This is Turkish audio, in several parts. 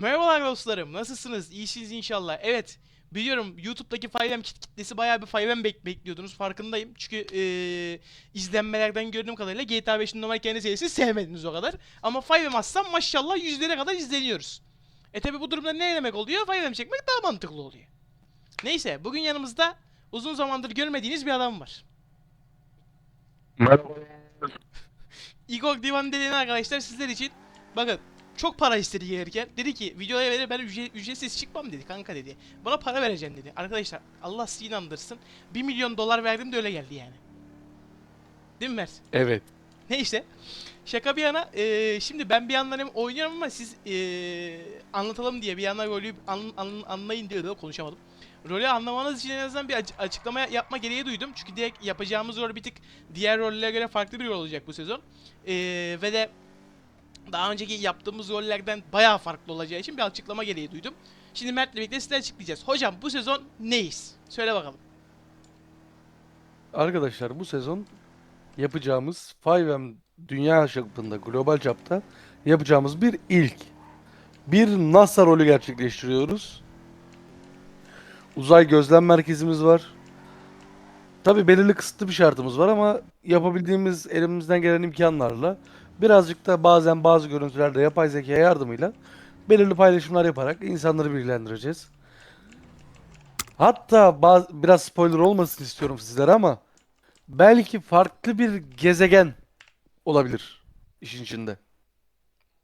Merhabalar dostlarım. Nasılsınız? İyisiniz inşallah. Evet. Biliyorum YouTube'daki 5M kit- kitlesi bayağı bir 5M bek- bekliyordunuz. Farkındayım. Çünkü eee, izlenmelerden gördüğüm kadarıyla GTA 5'in normal kendi serisini sevmediniz o kadar. Ama 5M atsam maşallah yüzlere kadar izleniyoruz. E tabi bu durumda ne demek oluyor? 5M çekmek daha mantıklı oluyor. Neyse bugün yanımızda uzun zamandır görmediğiniz bir adam var. Igor Divan dediğin arkadaşlar sizler için bakın çok para istedi gelirken. Dedi ki videoya verir ben ücret- ücretsiz çıkmam dedi kanka dedi. Bana para vereceksin dedi. Arkadaşlar Allah sizi inandırsın. 1 milyon dolar verdim de öyle geldi yani. Değil mi Mert? Evet. Neyse. Şaka bir yana eee, şimdi ben bir yandan hem oynuyorum ama siz eee, anlatalım diye bir yandan rolü an- an- anlayın diye de konuşamadım. Rolü anlamanız için en azından bir aç- açıklama yapma gereği duydum. Çünkü direkt yapacağımız rol bir tık diğer rollere göre farklı bir rol olacak bu sezon. Eee, ve de daha önceki yaptığımız rollerden bayağı farklı olacağı için bir açıklama gereği duydum. Şimdi Mert'le birlikte size açıklayacağız. Hocam bu sezon neyiz? Söyle bakalım. Arkadaşlar bu sezon yapacağımız 5M dünya çapında, global çapta yapacağımız bir ilk. Bir NASA rolü gerçekleştiriyoruz. Uzay gözlem merkezimiz var. Tabi belirli kısıtlı bir şartımız var ama yapabildiğimiz elimizden gelen imkanlarla birazcık da bazen bazı görüntülerde yapay zeka yardımıyla belirli paylaşımlar yaparak insanları bilgilendireceğiz. Hatta baz- biraz spoiler olmasın istiyorum sizlere ama belki farklı bir gezegen olabilir işin içinde.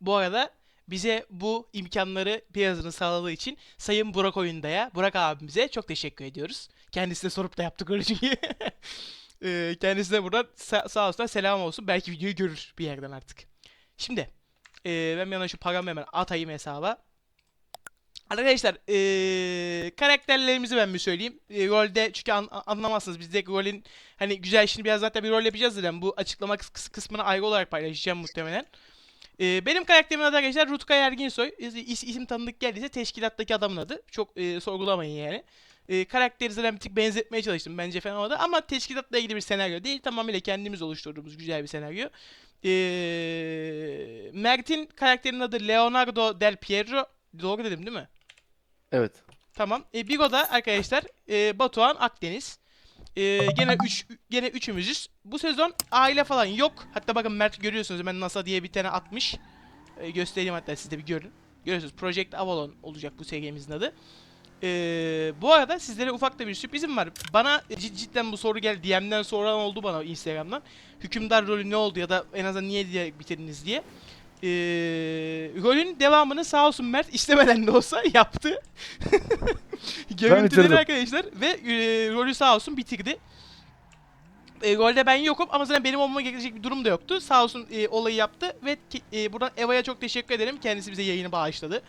Bu arada bize bu imkanları birazını sağladığı için Sayın Burak Oyunda'ya, Burak abimize çok teşekkür ediyoruz. Kendisine sorup da yaptık öyle çünkü. Eee, Kendisine buradan sa- sağ olsun selam olsun. Belki videoyu görür bir yerden artık. Şimdi eee, ben yana şu paramı hemen atayım hesaba. Arkadaşlar eee, karakterlerimizi ben bir söyleyeyim. Eee, rolde çünkü an- anlamazsınız biz de rolün hani güzel şimdi biraz zaten bir rol yapacağız zaten. Bu açıklama kıs- kıs- kısmını ayrı olarak paylaşacağım muhtemelen. Ee, benim karakterimin adı arkadaşlar Rutkay Erginsoy. İs- isim tanıdık geldiyse teşkilattaki adamın adı. Çok e, sorgulamayın yani. E, karakteri zaten bir tık benzetmeye çalıştım bence fena olmadı. Ama teşkilatla ilgili bir senaryo değil. Tamamıyla kendimiz oluşturduğumuz güzel bir senaryo. Ee, Mert'in karakterinin adı Leonardo Del Piero. Doğru dedim değil mi? Evet. Tamam. E, Bigo'da arkadaşlar e, Batuhan Akdeniz. E, gene üç gene üçümüzüz. Bu sezon aile falan yok. Hatta bakın Mert görüyorsunuz hemen NASA diye bir tane atmış. E, göstereyim hatta siz de bir görün. Görüyorsunuz Project Avalon olacak bu serimizin adı. E, bu arada sizlere ufak da bir sürprizim var. Bana cid- cidden bu soru geldi. DM'den soran oldu bana Instagram'dan. Hükümdar rolü ne oldu ya da en azından niye diye bitirdiniz diye. E, rolün devamını sağ olsun Mert istemeden de olsa yaptı. Görüntüleri bitirdim. arkadaşlar ve e, rolü sağ olsun bitirdi. E, rolde ben yokum ama zaten benim olmama gerekecek bir durum da yoktu. Sağ olsun e, olayı yaptı ve ki- e, buradan Eva'ya çok teşekkür ederim. Kendisi bize yayını bağışladı.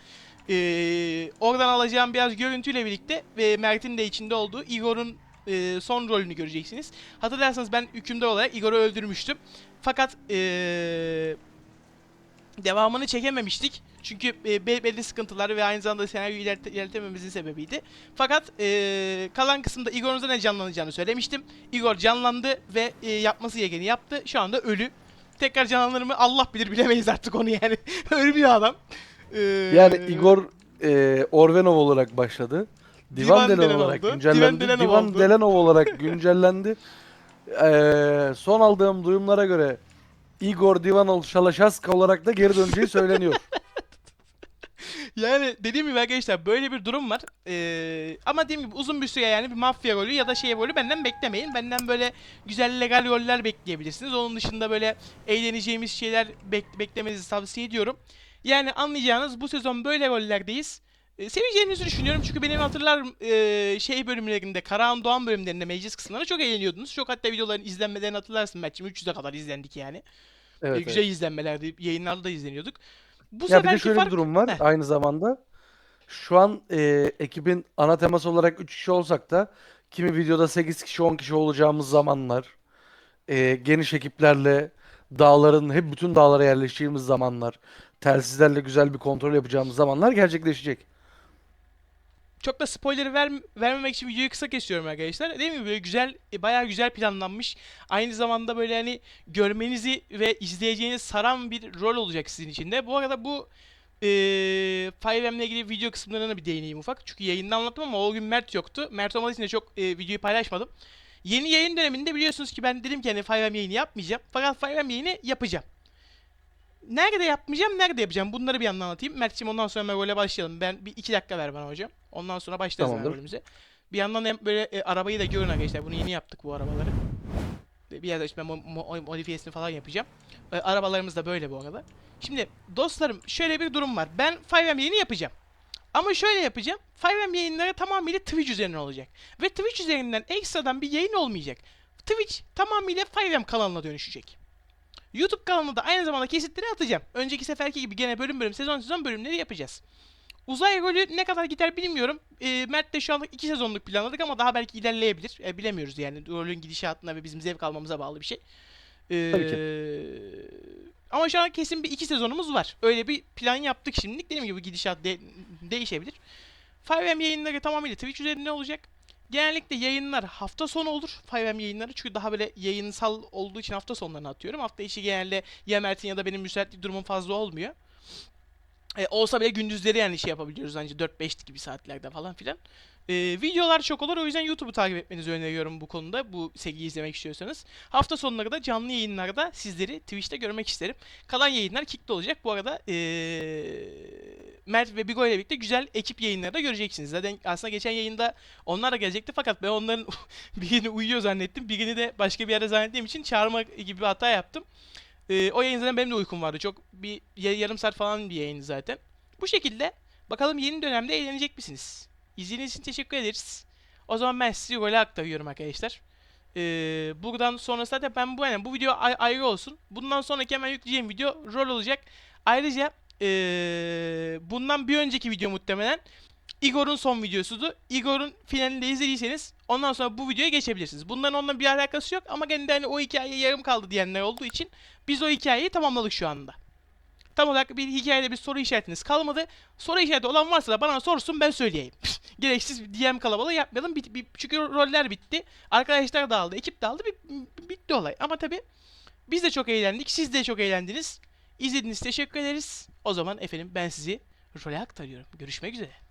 E, oradan alacağım biraz görüntüyle birlikte ve Mert'in de içinde olduğu Igor'un e, son rolünü göreceksiniz. Hatırlarsanız ben hükümdar olarak Igor'u öldürmüştüm. Fakat e, devamını çekememiştik. Çünkü e, be- belli sıkıntılar ve aynı zamanda senaryoyu ilerite- ilerletememizin sebebiydi. Fakat e, kalan kısımda Igor'un zaten canlanacağını söylemiştim. Igor canlandı ve e, yapması gerekeni yaptı. Şu anda ölü. Tekrar canlanır mı Allah bilir bilemeyiz artık onu yani. ölü bir adam. E, Yani Igor e, Orvenov olarak başladı. Divan, Divan Delenov Delenov olarak oldu. güncellendi. Divan Divan, Delenov oldu. Delenov olarak güncellendi. E, son aldığım duyumlara göre Igor Divanov Şalaşaska olarak da geri döneceği söyleniyor. Yani dediğim gibi arkadaşlar böyle bir durum var. Ee, ama dediğim gibi uzun bir süre yani bir mafya rolü ya da şey rolü benden beklemeyin. Benden böyle güzel legal roller bekleyebilirsiniz. Onun dışında böyle eğleneceğimiz şeyler bek- beklemenizi tavsiye ediyorum. Yani anlayacağınız bu sezon böyle rollerdeyiz. Ee, seveceğinizi düşünüyorum çünkü benim hatırlarım ee, şey bölümlerinde, Karahan Doğan bölümlerinde meclis kısımlarında çok eğleniyordunuz. Çok hatta videoların izlenmelerini hatırlarsın Mert'cim 300'e kadar izlendik yani. Evet, güzel evet. izlenmelerdi, yayınlarda da izleniyorduk. Bu Ya bir de şöyle fark... bir durum var Heh. aynı zamanda. Şu an e, ekibin ana teması olarak 3 kişi olsak da kimi videoda 8 kişi 10 kişi olacağımız zamanlar, e, geniş ekiplerle dağların hep bütün dağlara yerleşeceğimiz zamanlar, telsizlerle güzel bir kontrol yapacağımız zamanlar gerçekleşecek. Çok da spoiler ver, vermemek için videoyu kısa kesiyorum arkadaşlar. Değil mi? Böyle güzel, e, bayağı güzel planlanmış. Aynı zamanda böyle hani görmenizi ve izleyeceğiniz saran bir rol olacak sizin için de. Bu arada bu Ee, 5M'le ilgili video kısımlarına bir değineyim ufak. Çünkü yayında anlattım ama o gün Mert yoktu. Mert olmadığı için de çok e, videoyu paylaşmadım. Yeni yayın döneminde biliyorsunuz ki ben dedim ki hani 5M yayını yapmayacağım. Fakat 5M yayını yapacağım. Nerede yapmayacağım, nerede yapacağım? Bunları bir yandan anlatayım. Mert'ciğim ondan sonra Megol'e başlayalım. Ben bir iki dakika ver bana hocam. Ondan sonra başlarız Tamamdır. Megol'ümüze. Bir yandan hem böyle e, arabayı da görün arkadaşlar. Bunu yeni yaptık bu arabaları. Bir yerde işte ben mo- mo- modifiyesini falan yapacağım. E, arabalarımız da böyle bu arada. Şimdi dostlarım şöyle bir durum var. Ben 5M yayını yapacağım. Ama şöyle yapacağım. 5M yayınları tamamıyla Twitch üzerinden olacak. Ve Twitch üzerinden ekstradan bir yayın olmayacak. Twitch tamamıyla 5M kanalına dönüşecek. YouTube kanalına da aynı zamanda kesitleri atacağım. Önceki seferki gibi gene bölüm bölüm sezon sezon bölümleri yapacağız. Uzay rolü ne kadar gider bilmiyorum. E, Mert de şu anlık 2 sezonluk planladık ama daha belki ilerleyebilir. E, bilemiyoruz yani. Rolün gidişatına ve bizim zevk almamıza bağlı bir şey. E, Tabii ki. Ama şu an kesin bir iki sezonumuz var. Öyle bir plan yaptık şimdilik. Dediğim gibi gidişat de- değişebilir. 5M yayınları tamamıyla Twitch üzerinde olacak. Genellikle yayınlar hafta sonu olur. 5M yayınları çünkü daha böyle yayınsal olduğu için hafta sonlarına atıyorum. Hafta içi genelde ya Mert'in ya da benim müsaitlik durumum fazla olmuyor. E, olsa bile gündüzleri yani şey yapabiliyoruz ancak 4-5 gibi saatlerde falan filan. E, videolar çok olur o yüzden YouTube'u takip etmenizi öneriyorum bu konuda. Bu seriyi izlemek istiyorsanız. Hafta sonları da canlı yayınlarda sizleri Twitch'te görmek isterim. Kalan yayınlar Kick'te olacak. Bu arada eee Mert ve Bigo ile birlikte güzel ekip yayınları da göreceksiniz. Zaten aslında geçen yayında onlar da gelecekti fakat ben onların birini uyuyor zannettim. Birini de başka bir yerde zannettiğim için çağırma gibi bir hata yaptım. Eee, o yayın zaten benim de uykum vardı. Çok bir ya- yarım saat falan bir yayın zaten. Bu şekilde bakalım yeni dönemde eğlenecek misiniz? İzlediğiniz için teşekkür ederiz. O zaman ben sizi role aktarıyorum arkadaşlar. Ee, buradan sonra zaten ben bu yani bu video ay- ayrı olsun. Bundan sonraki hemen yükleyeceğim video rol olacak. Ayrıca ee, bundan bir önceki video muhtemelen Igor'un son videosudu. Igor'un finalini de izlediyseniz ondan sonra bu videoya geçebilirsiniz. Bunların onunla bir alakası yok ama gene de hani o hikaye yarım kaldı diyenler olduğu için biz o hikayeyi tamamladık şu anda. Tam olarak bir hikayede bir soru işaretiniz kalmadı. Soru işareti olan varsa da bana sorsun ben söyleyeyim. Gereksiz bir DM kalabalığı yapmayalım. Bit- bit- çünkü roller bitti. Arkadaşlar dağıldı, ekip dağıldı. Bit- bitti olay. Ama tabi biz de çok eğlendik. Siz de çok eğlendiniz. İzlediğiniz teşekkür ederiz. O zaman efendim ben sizi role aktarıyorum. Görüşmek üzere.